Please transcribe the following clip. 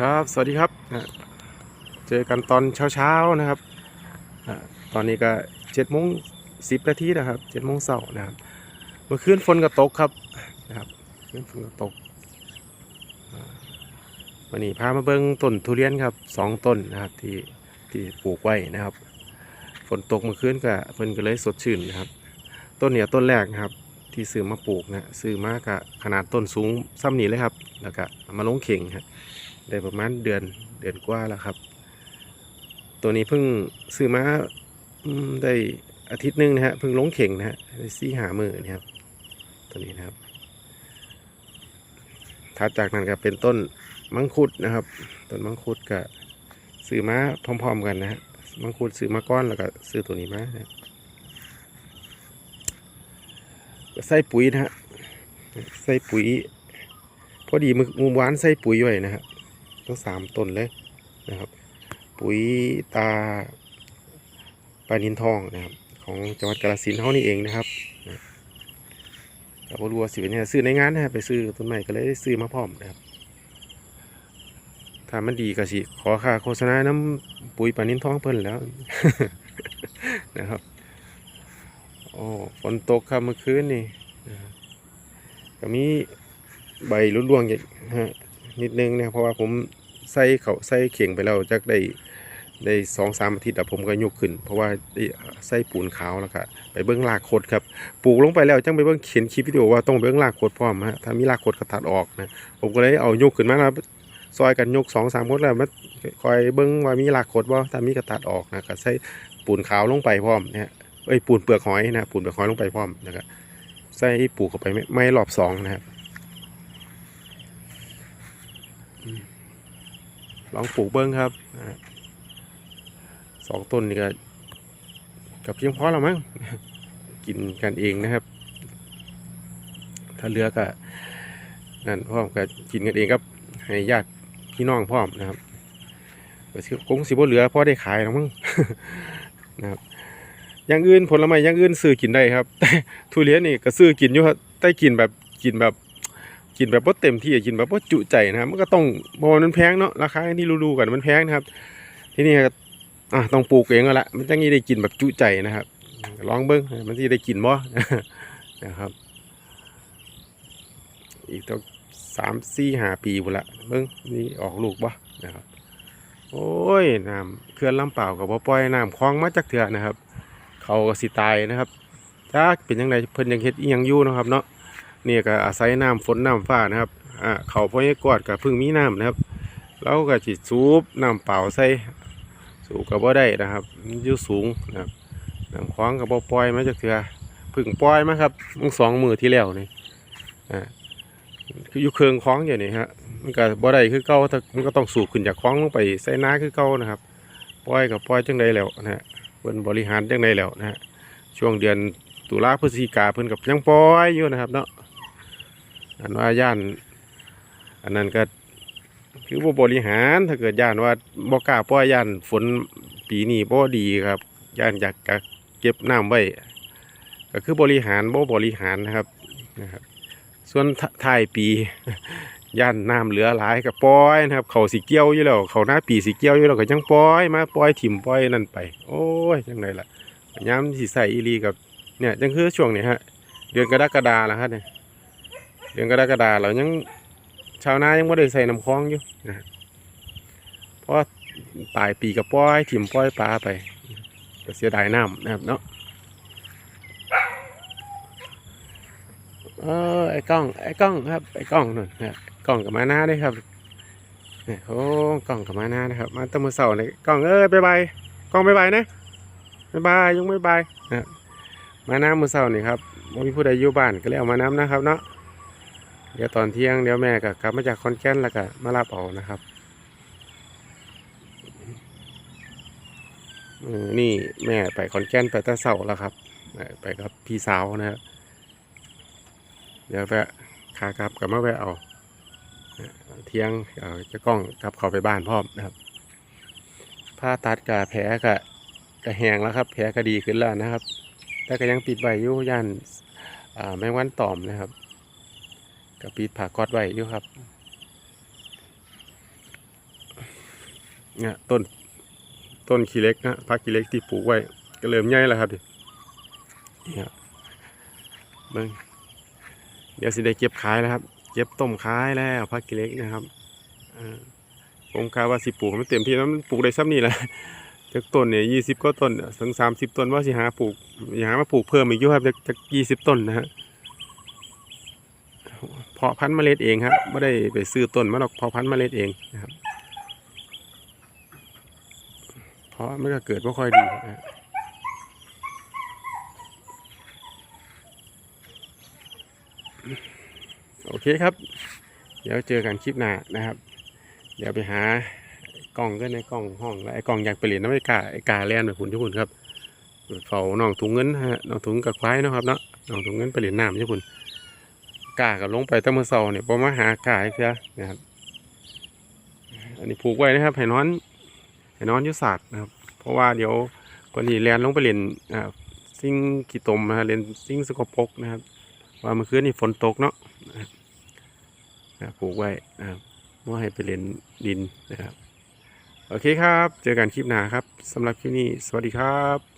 ครับ สวัสดีครับ เจอกันตอนเช้าๆนะครับ ตอนนี้ก็เจ็ดโมงสิบนาทีนะครับเจ็ดโมงเช้านะครับ เมื่อคืนฝนก็ตกครับนะครับเมื่อคืนฝนก็ตก วันนี้พามาเบิ้งต้นทุเรียนครับสองต้นนะครับที่ที่ปลูกไว้นะครับ ฝนตกเมื่อคืนก็เพิ่นก็เลยสดชื่นนะครับ ต้นเนี่ยต้นแรกนะครับที่ซื้อมาปลูกนะซื้อมากะขนาดต้นสูงซ้ำนี้เลยครับ แล้วก็มาลงเข่งครับ ได้ประมาณเดือนเดือนกว่าแล้วครับ ตัวนี้เพิ่งซื้อมาได้อาทิตย์หนึงนะฮะเพิ่งลงเข่งนะฮะได้ซี่หามือนี่ครับ ตัวนี้นะครับถัดจากนั้นก็เป็นต้นมังคุดนะครับต้นมังคุดก็ซื้อมาพร้อม ๆ กันนะฮะมังคุดซื้อมาก้อนแล้วก็ซื้อตัวนี้มานะก็ใส่ปุ๋ยนะฮะใส่ปุ๋ย พอดีมือมือวานใส่ปุ๋ยไว้นะฮะ ทั้งสามต้นเลยนะครับ ปุ๋ยตาปลานินทองนะครับ ของจังหวัดกาฬสินธุ์เขานี่เองนะครับกับรัวสิเป็นเนี่ยซื้อในงานนะฮะไปซื้อต้นใหม่ก็เลยได้ซื้อมาพร้อมนะครับถ้ามันดีก็สิ ขอค่าโฆษณาน้ำปุ๋ยปลานินทองเพิ่นแล้วนะครับโอ้ฝนตกครับเมื่อคืนนี่ก็มีใบรุ่นร่วงอย่างฮะนิดนึงนะเพราะว่าผม ใส่เขาใส่เข่งไปแล้วจักได้ได้สองสามอาทิตย์ผมก็ยกขึ้น เพราะว่าได้ใส่ปูนขาวแล้วก็ไปเบิ้องรากโคดครับปลูกลงไปแล้วจังไปเบิ้องเขียนคลิปวิดีโอว่าต้องเบิ้องรากโคดพร้อมฮะถ้ามีรากโคดก็ตัดออกนะผมก็เลยเอายกขึ้นมาแล้วซอยกันยกสองสามคนแล้วมาคอยเบิ้องว่ามีรากโคดบ่ถ้ามีก็ตัดออกนะก็ใส่ปูนขาวลงไปพร้อมนะฮะเอ้ยปูนเปลือกหอยนะปูนเปลือกหอยลงไปพร้อมนะครับใส่ปลูกเข้าไปไม่ไม่รอบสองนะครับ ลองปลูกเบิ้งครับสองต้นนี่ก็กับเพียงพอแล้วมั้งกินกันเองนะครับ ถ้าเลือก็นั่นพ่อก็กินกันเองครับ ให้ญาติพี่น้องพร้อมนะครับกงสิบเหลือพ่อได้ขายแล้วมั้งนะครับอย่างอื่นผลไม้อย่างอื่นซื้อกินได้ครับแต่ทุเรียนนี่ก็ซื้อกินอยู่ครับแต่กินแบบกินแบบ กินแบบว่าเต็มที่กินแบบว่าจุใจนะครับ มันก็ต้องพราะว่ามันแพงเนาะราคาที่รู้ๆกันมันแพงนะครับ ที่นี่ก็อะต้องปลูกเองก็ละมันจะงี้ได้กินแบบจุใจนะครับลองเบิ้งมันที่ได้กินบ่นะครับ อีกตั้งสามสี่ห้าปีบุละเบิ้งนี่ออกลูกบ่นะครับโอ้ยน้ำเขื่อนลำเปล่ากับบ่ปล่อยน้ำคลองมาจากเถื่อนะครับ เขาก็สิตายนะครับจ้าเป็นยังไงเพิ่นยังเฮ็ดอีหยังอยู่นะครับเนาะ นี่ก็อาศัยน้ำฝนน้ำฟ้านะครับอ่าเขาพ่อให้กอดกับพึ่งมีน้ำนะครับแล้วก็จิสูบน้ำเปล่าใส่สูบกับบ่ได้นะครับยู่สูงนะครับน้ำคว้างกับบ่ปล่อยมาจากเถื่อพึ่งปล่อยมาครับมึงสองมือที่แล้วนี่อ่าคืออยู่เคืองคล้องอยู่นี่ฮะมันก็บ่ได้คือเก่าแต่มันก็ต้องสูบขึ้นจากคล้องลงไปใส่น้าคือเก่านะครับปล่อยกับปล่อยจังใดแล้วนะฮะเพิ่นบริหารจังใดแล้วนะฮะช่วงเดือนตุลาพฤศจิกาเพิ่นกับยังปล่อยอยู่นะครับเนาะ อันว่าย่าน อันนั้นก็คือบ่บริหารถ้าเกิดย่านว่าบ่กล้าปล่อยย่านฝนปีนี้บ่ดีครับ ย่านอยากกเก็บน้ำไว้ก็คือบริหารบ่บริหารนะครับนะครับ ส่วนท้ายปีย่านน้ำเหลือหลายก็ปล่อยนะครับ เขาสิเกี่ยวอยู่แล้วเขาหน้าปีสิเกี่ยวอยู่แล้วก็ยังปล่อยมาปล่อยถิ่มปล่อยนั่นไป โอ้ยจังไดล่ะยามสิใส่อีหลีกับเนี่ยจังคือช่วงนี้ฮะเดือนกรกฎาแล้วครับเนี่ย เดือนกรกฎาเรายังชาวนายังไม่ได้ใส่น้ำคลองอยู่นะเพราะปลายปีกับปล่อยถิ่มปล่อยปลาไปก็เสียดายน้ำนะครับเนาะเออไอ้กล้องไอ้กล้องครับไอ้กล้องนั่นนะกล้องกับมาหน้าด้วยครับเนี่ยโอ้กล้องกับมาหน้านะครับ มาตั้งมือเสาเลยกล้องเอ้ยบายบายกล้องบายบายนะบายบายยังบายบายนะมาหน้ามือเสานี่ครับมีผู้ใดอยู่บ้านก็เลยเอามาน้ำนะครับเนาะ เดี๋ยวตอนเที่ยงเดี๋ยวแม่ก็กลับมาจากคอนแก่นแล้วก็มารับเอานะครับนี่แม่ไปคอนแก่นไปตะเสาแล้วครับ ไปกับพี่สาวนะครับเดี๋ยวแวะขากลับกับมาแวะเอาเที่ยงเอาจะกล้องกลับเข้าไปบ้านพร้อมนะครับผ้าตัดกับแผลกับกระแหงแล้วครับ แผลก็ดีขึ้นแล้วนะครับ แต่ก็ยังปิดใบยู่ย่านแมงวันตอมนะครับ กับปีดผ่ากอดไว้อยู่ครับเนี่ยต้นต้นขี้เล็กนะพักขี้เล็กที่ปลูกไว้ ก็เริ่มใหญ่แล้วครับดินี่ครับเบิ่งเดี๋ยวสิได้เก็บขายแล้วครับ เก็บต้มขายแล้วพักขี้เล็กนะครับอผมคาดว่าสิปลูกมันเต็มที่แล้วมันปลูกได้ซ้ำนี่แหละจากต้นเนี่ยยี่สิบก็ต้นถึงสามสิบต้นว่าสิหาปลูกสิหามาปลูกเพิ่มอีกอยู่ครับจากยี่สิบต้นนะฮะ เพาะพันธุ์เมล็ดเองครับไม่ได้ไปซื้อต้นมาหรอกเพาะพันธุ์เมล็ดเองนะครับ เพราะมันก็เกิดไม่ค่อยดีนะโอเคครับ เดี๋ยวเจอกันคลิปหน้านะครับ เดี๋ยวไปหากล้องก็ในกล้องห้องแล้วไอ้กล้องอยากไปเรียนน้ำไอ้กาไอ้กาแล่นแบบคุณทุกคนครับเฝ้าน้องถุงเงินฮะน้องถุงกับควายนะครับเนาะน้องถุงเงินไปเรียนน้ำทุกคน กากับลงไปตั้งเมื่อเช้าเนี่ยพอมาหากาอีกเสียนะครับ อันนี้ผูกไว้นะครับให้นอนให้นอนยุศาสตร์นะครับ เพราะว่าเดี๋ยวก่อนที่แลนลงไปเรียนอ่าซิ่งขี้ตมนะฮะเรียนซิ่งสกปรกนะครับ ว่าเมื่อคืนนี่ฝนตกเนาะนะผูกไว้นะครับว่าให้ไปเรียนดินนะครับ โอเคครับ เจอกันคลิปหน้าครับสำหรับคลิปนี้ สวัสดีครับ